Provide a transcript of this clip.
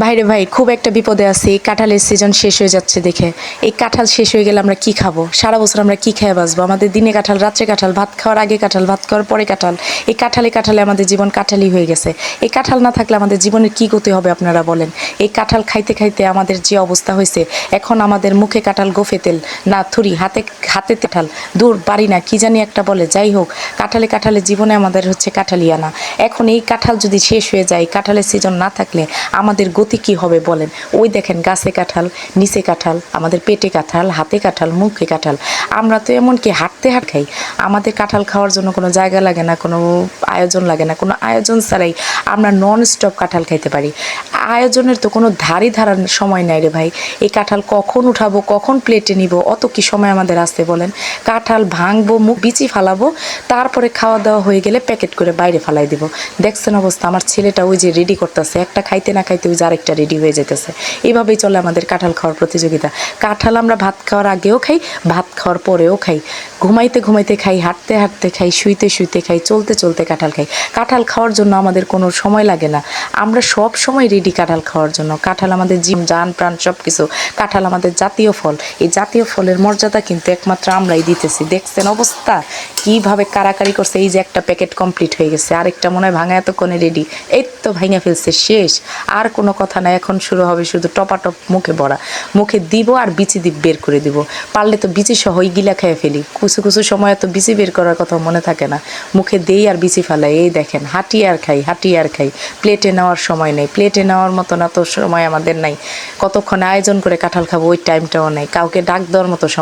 ভাইরে ভাই, খুব একটা বিপদে আছি, কাঁঠালের সিজন শেষ হয়ে যাচ্ছে দেখে। এই কাঁঠাল শেষ হয়ে গেলে আমরা কি খাব? সারা বছর আমরা কি খেয়ে বাঁচবো? আমাদের দিনে কাঁঠাল, রাত্রে কাঁঠাল, ভাত খাওয়ার আগে কাঁঠাল, ভাত খাওয়ার পরে কাঁঠাল। এই কাঁঠালে কাঁঠালে আমাদের জীবন কাঁঠালই হয়ে গেছে। এই কাঁঠাল না থাকলে আমাদের জীবনের কি গতি হবে আপনারা বলেন? এই কাঁঠাল খাইতে খাইতে আমাদের যে অবস্থা হয়েছে, এখন আমাদের মুখে কাঁঠাল গোফে তেল, না থুরি, হাতে হাতে কাঁঠাল। দূর, বাড়ি না, কি জানি একটা বলে, যাই হোক, কাঁঠালে কাঁঠালে জীবনে আমাদের হচ্ছে কাঁঠালিয়ানা। এখন এই কাঁঠাল যদি শেষ হয়ে যায়, কাঁঠালের সিজন না থাকলে আমাদের গতি কি হবে বলেন? ওই দেখেন গাছে কাঁঠাল, নিচে কাঁঠাল, আমাদের পেটে কাঁঠাল, হাতে কাঁঠাল, মুখে কাঁঠাল। আমরা তো এমনকি হাঁটতে হাঁট খাই আমাদের কাঁঠাল খাওয়ার জন্য কোনো জায়গা লাগে না, কোনো আয়োজন লাগে না। কোনো আয়োজন ছাড়াই আমরা নন স্টপ কাঁঠাল খাইতে পারি। আয়োজনের তো কোনো ধারি ধারার সময় নাই রে ভাই। এই কাঁঠাল কখন উঠাবো, কখন প্লেটে নিব, অত কি সময় আমাদের আসতে বলেন? কাঁঠাল ভাঙবো, মুখ বিচি ফালাবো, তারপরে খাওয়া দাওয়া হয়ে গেলে প্যাকেট করে বাইরে ফালাই দিব। দেখছেন অবস্থা, আমার ছেলেটা ওই যে রেডি করতেছে, একটা খাইতে না খাইতে ওই আরেকটা রেডি হয়ে যেতেছে। এইভাবেই চলে আমাদের কাঁঠাল খাওয়ার প্রতিযোগিতা। কাঁঠাল আমরা ভাত খাওয়ার আগেও খাই, ভাত খাওয়ার পরেও খাই। ঘুমাইতে ঘুমাইতে খাই, হাঁটতে হাঁটতে খাই, শুইতে শুইতে খাই, চলতে চলতে কাঁঠাল খাই। কাঁঠাল খাওয়ার জন্য আমাদের কোনো সময় লাগে না। আমরা সব সময় রেডি কাঁঠাল খাওয়ার জন্য। কাঁঠাল আমাদের জিম জান, প্রাণ সব কিছু কাঁঠাল আমাদের জাতীয় ফল। এই জাতীয় ফলের মর্যাদা কিন্তু একমাত্র আমরাই দিতেছি। দেখছেন অবস্থা? কীভাবে কারাকারি করছে, এই যে একটা প্যাকেট কমপ্লিট হয়ে গেছে, আরেকটা মনে হয় ভাঙা এতক্ষণে রেডি এই তো ভাঙা ফেলছে, শেষ। আর কোনো কথা না এখন শুরু হবে শুধু টপাটপ মুখে ভরা। মুখে দিব আর বিচি দিব বের করে দিব। পারলে তো বিচি সহ ওই গিলা খেয়ে ফেলি। কুচু কুচু সময় তো বিচি বের করার কথা মনে থাকে না। মুখে দেই আর বিচি ফেলাই। এই দেখেন, হাঁটি আর খাই, হাঁটি আর খাই। প্লেটে নেওয়ার সময় নেই। প্লেটে নেওয়ার মতো না তো সময় আমাদের নাই। কতক্ষণ আয়োজন করে কাঁঠাল খাব, ওই টাইমটাও নেই। কাউকে ডাক দেওয়ার মতো সময়